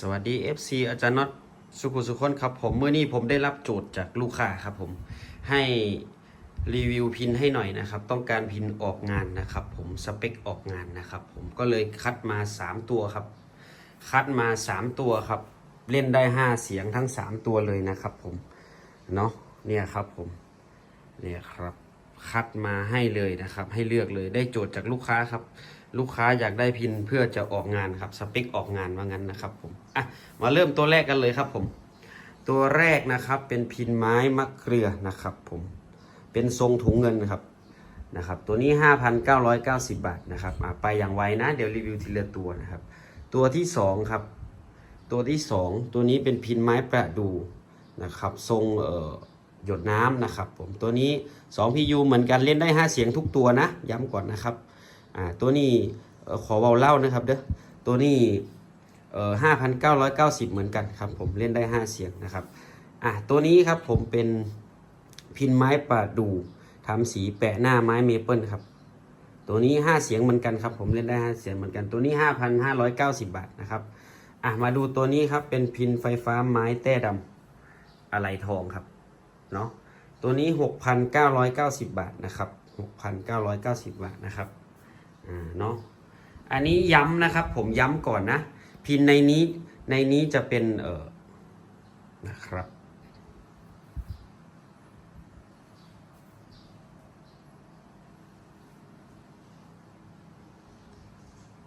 สวัสดี FC อาจารย์น็อตสุขุสุขนครับผมเมื่อนี้ผมได้รับโจทย์จากลูกค้าครับผมให้รีวิวพินให้หน่อยนะครับ ต้องการพินออกงานนะครับผมสเปคออกงานนะครับผมก็เลยคัดมา 3 ตัวครับ คัดมา 3 ตัวครับ เล่นได้ 5 เสียงทั้ง 3 ตัวเลยนะครับผมเนาะเนี่ยครับผมเนี่ยครับ คัดมาให้เลยนะครับ ให้เลือกเลยได้โจทย์จากลูกค้าครับ ลูกค้าอยากได้พินเพื่อจะออกงานครับสเปคออกงานว่างั้นนะครับผมอะมาเริ่มตัวแรกกันเลยครับผม ตัวแรกนะครับเป็นพินไม้มะเกลือนะครับผมเป็นทรงถุงเงินครับนะครับ ตัวนี้ 5,990 บาทนะครับไปอย่างไวนะ เดี๋ยวรีวิวทีละตัวนะครับ ตัวที่สองครับ ตัวที่สองตัวนี้เป็นพินไม้ประดูนะครับ ทรงเอ่อ หยดน้ำนะครับ ผมตัวนี้2 PU เหมือนกันเล่นได้ 5 เสียงทุกตัวนะ ย้ำก่อนนะครับอ่าตัวนี้ขอเบาเล่านะครับเด้อตัวนี้เอ่อ5,990เหมือนกันครับผมเล่นได้ 5 เสียงนะครับอะตัวนี้ครับผมเป็นพินไม้ประดูทำสีแปะหน้าไม้เมเปิลครับตัวนี้ 5 เสียงเหมือนกันครับผมเล่นได้ 5 เสียงเหมือนกันตัวนี้ 5,590 บาทนะครับอะมาดูตัวนี้ครับเป็นพินไฟฟ้าไม้แต้ดำอะไหลทองครับ เนาะตัวนี้ 6,990 บาทนะครับ 6,990 บาทนะครับอ่าเนาะอันนี้ย้ำนะครับผมย้ำก่อนนะ พินในนี้ในนี้จะเป็นเออนะครับ